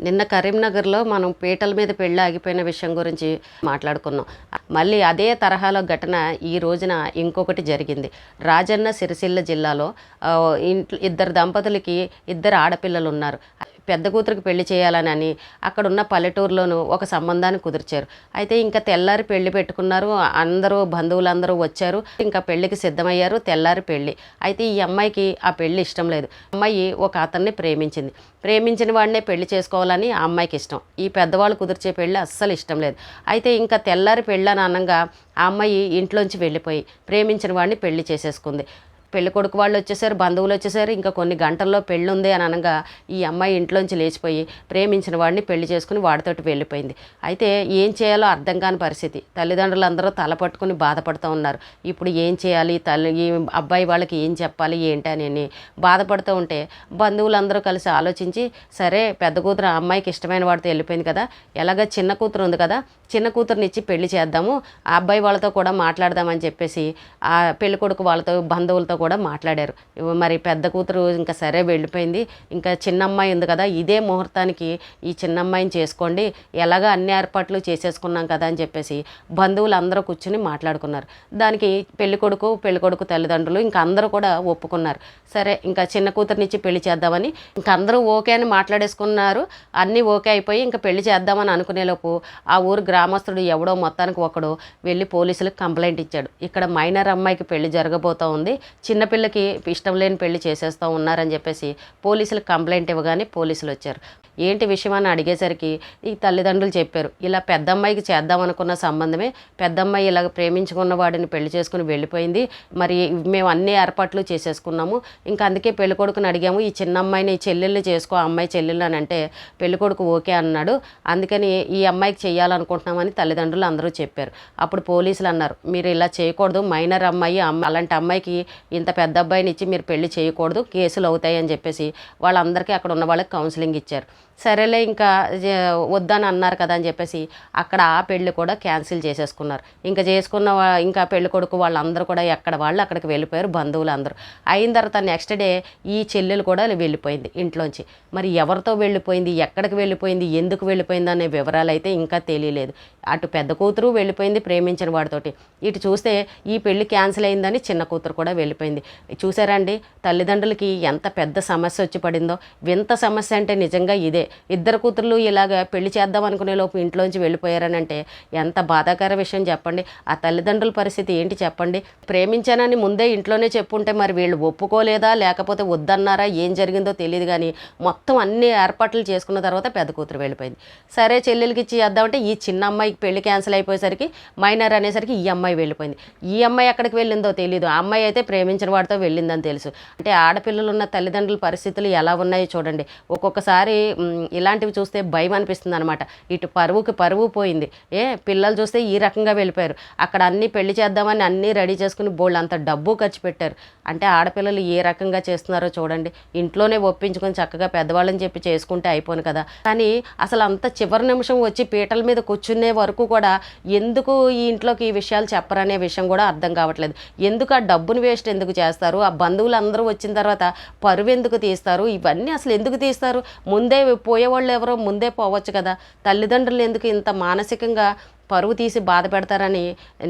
నిన్న కరీంనగర్లో మనం పీటల మీద పెళ్ళి ఆగిపోయిన విషయం గురించి మాట్లాడుకున్నాం. మళ్ళీ అదే తరహాలో ఘటన ఈ రోజున ఇంకొకటి జరిగింది. రాజన్న సిరిసిల్ల జిల్లాలో ఇంట్లో ఇద్దరు దంపతులకి ఇద్దరు ఆడపిల్లలు ఉన్నారు. పెద్ద కూతురికి పెళ్ళి చేయాలని అని అక్కడ ఉన్న పల్లెటూరులోనూ ఒక సంబంధాన్ని కుదిర్చారు. అయితే ఇంకా తెల్లారి పెళ్ళి పెట్టుకున్నారు. అందరూ బంధువులందరూ వచ్చారు. ఇంకా పెళ్ళికి సిద్ధమయ్యారు తెల్లారి పెళ్ళి. అయితే ఈ అమ్మాయికి ఆ పెళ్ళి ఇష్టం లేదు. అమ్మాయి ఒక అతన్ని ప్రేమించింది. ప్రేమించిన వాడినే పెళ్ళి చేసుకోవాలని ఆ అమ్మాయికి ఇష్టం. ఈ పెద్దవాళ్ళు కుదిర్చే పెళ్ళి అస్సలు ఇష్టం లేదు. అయితే ఇంకా తెల్లారి పెళ్ళి అని అనగా ఆ అమ్మాయి ఇంట్లోంచి వెళ్ళిపోయి ప్రేమించిన వాడిని పెళ్ళి చేసేసుకుంది. పెళ్ళి కొడుకు వాళ్ళు వచ్చేసారు బంధువులు వచ్చేసారు ఇంకా కొన్ని గంటల్లో పెళ్ళి ఉంది అని అనగా ఈ అమ్మాయి ఇంట్లోంచి లేచిపోయి ప్రేమించిన వాడిని పెళ్ళి చేసుకుని వాడితోటి వెళ్ళిపోయింది. అయితే ఏం చేయాలో అర్థం కాని పరిస్థితి. తల్లిదండ్రులు అందరూ తల పట్టుకుని బాధపడుతూ ఉన్నారు. ఇప్పుడు ఏం చేయాలి? తల్లి ఈ అబ్బాయి వాళ్ళకి ఏం చెప్పాలి? ఏంటి అని బాధపడుతూ ఉంటే బంధువులందరూ కలిసి ఆలోచించి సరే పెద్ద కూతురు ఆ అమ్మాయికి ఇష్టమైన వాడితో వెళ్ళిపోయింది కదా ఎలాగ చిన్న కూతురు ఉంది కదా చిన్న కూతురుని ఇచ్చి పెళ్ళి చేద్దాము ఆ అబ్బాయి వాళ్ళతో కూడా మాట్లాడదామని చెప్పేసి ఆ పెళ్ళి కొడుకు వాళ్ళతో బంధువులతో కూడా మాట్లాడారు. మరి పెద్ద కూతురు ఇంకా సరే వెళ్ళిపోయింది. ఇంకా చిన్న అమ్మాయి ఉంది కదా ఇదే ముహూర్తానికి ఈ చిన్న అమ్మాయిని చేసుకోండి. ఎలాగ అన్ని ఏర్పాట్లు చేసేసుకున్నాం కదా అని చెప్పేసి బంధువులు అందరూ కూర్చుని మాట్లాడుకున్నారు. దానికి పెళ్ళి కొడుకు పెళ్ళి కొడుకు తల్లిదండ్రులు ఇంకా అందరూ కూడా ఒప్పుకున్నారు. సరే ఇంకా చిన్న కూతురునిచ్చి పెళ్ళి చేద్దామని ఇంకా అందరూ ఓకే అని మాట్లాడేసుకున్నారు. అన్నీ ఓకే అయిపోయి ఇంకా పెళ్ళి చేద్దామని అనుకునేలోపు ఆ ఊరు గ్రామస్తుడు ఎవడో మొత్తానికి ఒకడు వెళ్ళి పోలీసులకు కంప్లైంట్ ఇచ్చాడు. ఇక్కడ మైనర్ అమ్మాయికి పెళ్ళి జరగబోతూ ఉంది చిన్నపిల్లకి ఇష్టం లేని పెళ్ళి చేసేస్తూ ఉన్నారని చెప్పేసి పోలీసులకు కంప్లైంట్ ఇవ్వగానే పోలీసులు వచ్చారు. ఏంటి విషయం అని అడిగేసరికి ఈ తల్లిదండ్రులు చెప్పారు ఇలా పెద్ద అమ్మాయికి చేద్దాం అనుకున్న సంబంధమే పెద్ద అమ్మాయి ఇలా ప్రేమించుకున్న వాడిని పెళ్ళి చేసుకుని వెళ్ళిపోయింది మరి మేము అన్ని ఏర్పాట్లు చేసేసుకున్నాము ఇంకా అందుకే పెళ్ళికొడుకుని అడిగాము ఈ చిన్న అమ్మాయిని చెల్లెళ్ళు చేసుకో ఆ అమ్మాయి చెల్లెళ్ళు అని అంటే పెళ్ళికొడుకు ఓకే అన్నాడు అందుకని ఈ అమ్మాయికి చేయాలనుకుంటున్నామని తల్లిదండ్రులు అందరూ చెప్పారు. అప్పుడు పోలీసులు అన్నారు మీరు ఇలా చేయకూడదు మైనర్ అమ్మాయి అమ్మ అలాంటి అమ్మాయికి ఇంత పెద్ద అబ్బాయిని ఇచ్చి మీరు పెళ్ళి చేయకూడదు కేసులు అవుతాయి అని చెప్పేసి వాళ్ళందరికీ అక్కడ ఉన్న వాళ్ళకి కౌన్సిలింగ్ ఇచ్చారు. సరేలే ఇంకా వద్దని అన్నారు కదా అని చెప్పేసి అక్కడ ఆ పెళ్ళి కూడా క్యాన్సిల్ చేసేసుకున్నారు. ఇంకా చేసుకున్న వా- ఇంకా పెళ్ళి కొడుకు వాళ్ళందరూ కూడా ఎక్కడ వాళ్ళు అక్కడికి వెళ్ళిపోయారు బంధువులు అందరూ. అయిన తర్వాత నెక్స్ట్ డే ఈ చెల్లెలు కూడా వెళ్ళిపోయింది ఇంట్లోంచి. మరి ఎవరితో వెళ్ళిపోయింది ఎక్కడికి వెళ్ళిపోయింది ఎందుకు వెళ్ళిపోయింది అనే వివరాలు అయితే ఇంకా తెలియలేదు. అటు పెద్ద కూతురు వెళ్ళిపోయింది ప్రేమించిన వాడితోటి. ఇటు చూస్తే ఈ పెళ్ళి క్యాన్సిల్ అయిందని చిన్న కూతురు కూడా వెళ్ళిపోయింది. చూసారండి తల్లిదండ్రులకి ఎంత పెద్ద సమస్య వచ్చి పడిందో. వింత సమస్య అంటే నిజంగా ఇదే. ఇద్దరు కూతుర్లు ఇలాగ పెళ్ళి చేద్దాం అనుకునే లోపు ఇంట్లోంచి వెళ్ళిపోయారని అంటే ఎంత బాధాకర విషయం చెప్పండి. ఆ తల్లిదండ్రుల పరిస్థితి ఏంటి చెప్పండి. ప్రేమించానని ముందే ఇంట్లోనే చెప్పుంటే మరి వీళ్ళు ఒప్పుకోలేదా? లేకపోతే వద్దన్నారా? ఏం జరిగిందో తెలియదు కానీ మొత్తం అన్ని ఏర్పాట్లు చేసుకున్న తర్వాత పెద్ద కూతురు వెళ్ళిపోయింది. సరే చెల్లెలకి ఇచ్చి చేద్దామంటే ఈ చిన్న అమ్మాయికి పెళ్ళి క్యాన్సిల్ అయిపోయేసరికి మైనర్ అనేసరికి ఈ అమ్మాయి వెళ్ళిపోయింది. ఈ అమ్మాయి ఎక్కడికి వెళ్ళిందో తెలియదు ఆ అమ్మాయి అయితే ప్రేమించిన వాడితో వెళ్ళిందని తెలుసు. అంటే ఆడపిల్లలు ఉన్న తల్లిదండ్రుల పరిస్థితులు ఎలా ఉన్నాయో చూడండి. ఒక్కొక్కసారి ఇలాంటివి చూస్తే భయం అనిపిస్తుంది అనమాట ఇటు పరువుకి పరువు పోయింది. ఏ పిల్లలు చూస్తే ఈ రకంగా వెళ్ళిపోయారు. అక్కడ అన్నీ పెళ్ళి చేద్దామని అన్నీ రెడీ చేసుకుని బోళ్ళు అంత డబ్బు ఖర్చు పెట్టారు. అంటే ఆడపిల్లలు ఏ రకంగా చేస్తున్నారో చూడండి. ఇంట్లోనే ఒప్పించుకొని చక్కగా పెద్దవాళ్ళని చెప్పి చేసుకుంటే అయిపోను కదా. కానీ అసలు అంత చివరి నిమిషం వచ్చి పీటల మీద కూర్చునే వరకు కూడా ఎందుకు ఈ ఇంట్లోకి ఈ విషయాలు చెప్పరనే విషయం కూడా అర్థం కావట్లేదు. ఎందుకు ఆ డబ్బును వేస్ట్ ఎందుకు చేస్తారు? ఆ బంధువులు అందరూ వచ్చిన తర్వాత పరువు ఎందుకు తీస్తారు? ఇవన్నీ అసలు ఎందుకు తీస్తారు? ముందే పోయేవాళ్ళు ఎవరో ముందే పోవచ్చు కదా. తల్లిదండ్రులు ఎందుకు ఇంత మానసికంగా పరువు తీసి బాధ పెడతారని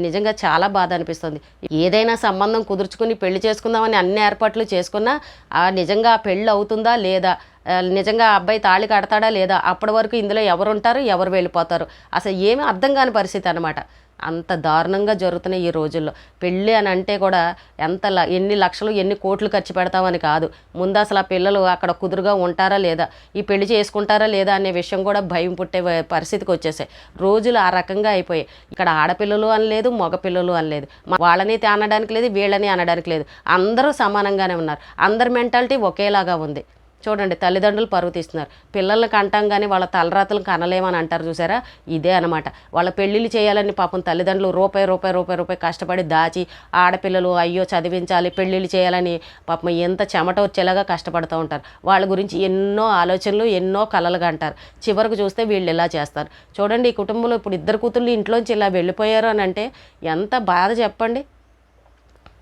నిజంగా చాలా బాధ అనిపిస్తుంది. ఏదైనా సంబంధం కుదుర్చుకుని పెళ్ళి చేసుకుందామని అన్ని ఏర్పాట్లు చేసుకున్నా ఆ నిజంగా పెళ్ళి అవుతుందా లేదా? నిజంగా అబ్బాయి తాళి కడతాడా లేదా? అప్పటి వరకు ఇందులో ఎవరుంటారు? ఎవరు వెళ్ళిపోతారు? అసలు ఏమీ అర్థం కాని పరిస్థితి అనమాట అంత దారుణంగా జరుగుతున్నాయి ఈ రోజుల్లో. పెళ్ళి అని అంటే కూడా ఎంత ఎన్ని లక్షలు ఎన్ని కోట్లు ఖర్చు పెడతామని కాదు. ముందు అసలు ఆ పిల్లలు అక్కడ కుదురుగా ఉంటారా లేదా? ఈ పెళ్ళి చేసుకుంటారా లేదా అనే విషయం కూడా భయం పుట్టే పరిస్థితికి వచ్చేసాయి. రోజులు ఆ రకంగా అయిపోయాయి. ఇక్కడ ఆడపిల్లలు అనలేదు మగపిల్లలు అనలేదు లేదు. వాళ్ళని అనడానికి లేదు వీళ్ళని అనడానికి లేదు. అందరూ సమానంగానే ఉన్నారు. అందరి మెంటాలిటీ ఒకేలాగా ఉంది. చూడండి తల్లిదండ్రులు పరువు తీస్తున్నారు. పిల్లల్ని కంటాం కానీ వాళ్ళ తలరాతలు కనలేమని అంటారు చూసారా? ఇదే అనమాట వాళ్ళ పెళ్ళిళ్ళు చేయాలని పాపం తల్లిదండ్రులు రూపాయి రూపాయి రూపాయి రూపాయి కష్టపడి దాచి ఆడపిల్లలు అయ్యో చదివించాలి పెళ్ళిళ్ళు చేయాలని పాపం ఎంత చెమట వచ్చేలాగా కష్టపడుతూ ఉంటారు. వాళ్ళ గురించి ఎన్నో ఆలోచనలు ఎన్నో కలలుగా అంటారు. చివరకు చూస్తే వీళ్ళు ఇలా చేస్తారు. చూడండి ఈ కుటుంబంలో ఇప్పుడు ఇద్దరు కూతుళ్ళు ఇంట్లోంచి ఇలా వెళ్ళిపోయారు అని అంటే ఎంత బాధ చెప్పండి.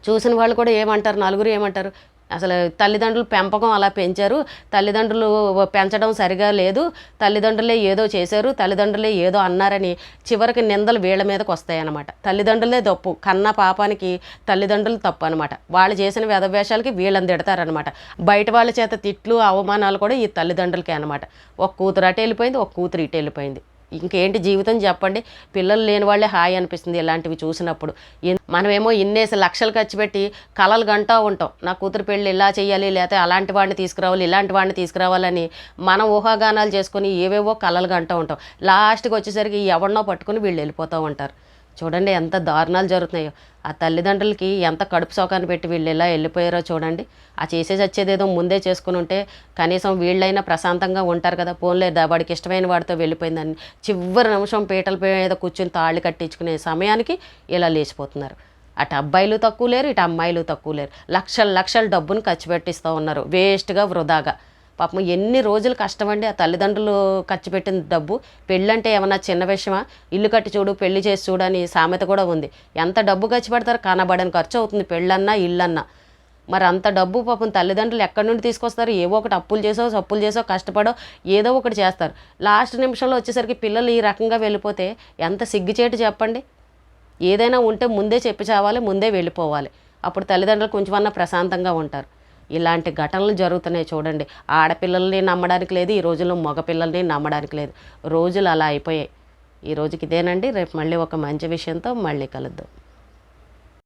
చూసిన వాళ్ళు కూడా ఏమంటారు? నలుగురు ఏమంటారు? అసలు తల్లిదండ్రులు పెంపకం అలా పెంచారు. తల్లిదండ్రులు పెంచడం సరిగా లేదు. తల్లిదండ్రులే ఏదో చేశారు తల్లిదండ్రులే ఏదో అన్నారని చివరికి నిందలు వీళ్ళ మీదకి వస్తాయన్నమాట. తల్లిదండ్రులే తప్పు కన్న పాపానికి తల్లిదండ్రులు తప్పు అనమాట వాళ్ళు చేసిన వేదవేషాలకి వీళ్ళని తిడతారనమాట బయట వాళ్ళ చేత తిట్లు అవమానాలు కూడా ఈ తల్లిదండ్రులకే అనమాట ఒక కూతురు అటు వెళ్ళిపోయింది ఒక కూతురు ఇటు వెళ్ళిపోయింది. ఇంకేంటి జీవితం చెప్పండి? పిల్లలు లేని వాళ్ళే హాయి అనిపిస్తుంది ఇలాంటివి చూసినప్పుడు. మనమేమో ఇన్నేసి లక్షలు ఖర్చు పెట్టి కలలు గంటా ఉంటాం. నా కూతురు పెళ్ళి ఇలా చేయాలి లేకపోతే అలాంటి వాడిని తీసుకురావాలి ఇలాంటి వాడిని తీసుకురావాలని మనం ఊహాగానాలు చేసుకొని ఏవేవో కలలు గంటా ఉంటాం. లాస్ట్కి వచ్చేసరికి ఎవరినో పట్టుకుని వీళ్ళు వెళ్ళిపోతూ ఉంటారు. చూడండి ఎంత దారుణాలు జరుగుతున్నాయో. ఆ తల్లిదండ్రులకి ఎంత కడుపు సోకాన్ని పెట్టి వీళ్ళు ఇలా వెళ్ళిపోయారో చూడండి. ఆ చేసే చచ్చేదేదో ముందే చేసుకుని ఉంటే కనీసం వీళ్ళైనా ప్రశాంతంగా ఉంటారు కదా. పోన్లే వాడికి ఇష్టమైన వాడితో వెళ్ళిపోయిందని. చివరి నిమిషం పీటల మీద కూర్చుని తాళి కట్టించుకునే సమయానికి ఇలా లేచిపోతున్నారు. అటు అబ్బాయిలు తక్కువ లేరు ఇటు అమ్మాయిలు తక్కువ లేరు. లక్షల లక్షల డబ్బును ఖర్చు పెట్టిస్తూ ఉన్నారు. వేస్ట్గా వృధాగా. పాపం ఎన్ని రోజులు కష్టమండి ఆ తల్లిదండ్రులు ఖర్చు పెట్టిన డబ్బు. పెళ్ళంటే ఏమన్నా చిన్న విషయమా? ఇల్లు కట్టి చూడు పెళ్ళి చేసి చూడు అని సామెత కూడా ఉంది. ఎంత డబ్బు ఖర్చు పెడతారు? కనబడని ఖర్చు అవుతుంది. పెళ్ళన్నా ఇల్లన్నా. మరి అంత డబ్బు పాపం తల్లిదండ్రులు ఎక్కడి నుండి తీసుకొస్తారు? ఏవో ఒకటి అప్పులు చేసో సప్పులు చేసో కష్టపడో ఏదో ఒకటి చేస్తారు. లాస్ట్ నిమిషంలో వచ్చేసరికి పిల్లలు ఈ రకంగా వెళ్ళిపోతే ఎంత సిగ్గుచేటు చెప్పండి? ఏదైనా ఉంటే ముందే చెప్పి చావాలి ముందే వెళ్ళిపోవాలి. అప్పుడు తల్లిదండ్రులు కొంచెమన్నా ప్రశాంతంగా ఉంటారు. ఇలాంటి ఘటనలు జరుగుతున్నాయి చూడండి. ఆడపిల్లల్ని నమ్మడానికి లేదు ఈ రోజుల్లో మగపిల్లల్ని నమ్మడానికి లేదు. రోజులు అలా అయిపోయాయి. ఈ రోజుకి ఇదేనండి. రేపు మళ్ళీ ఒక మంచి విషయంతో మళ్ళీ కలుద్దాం.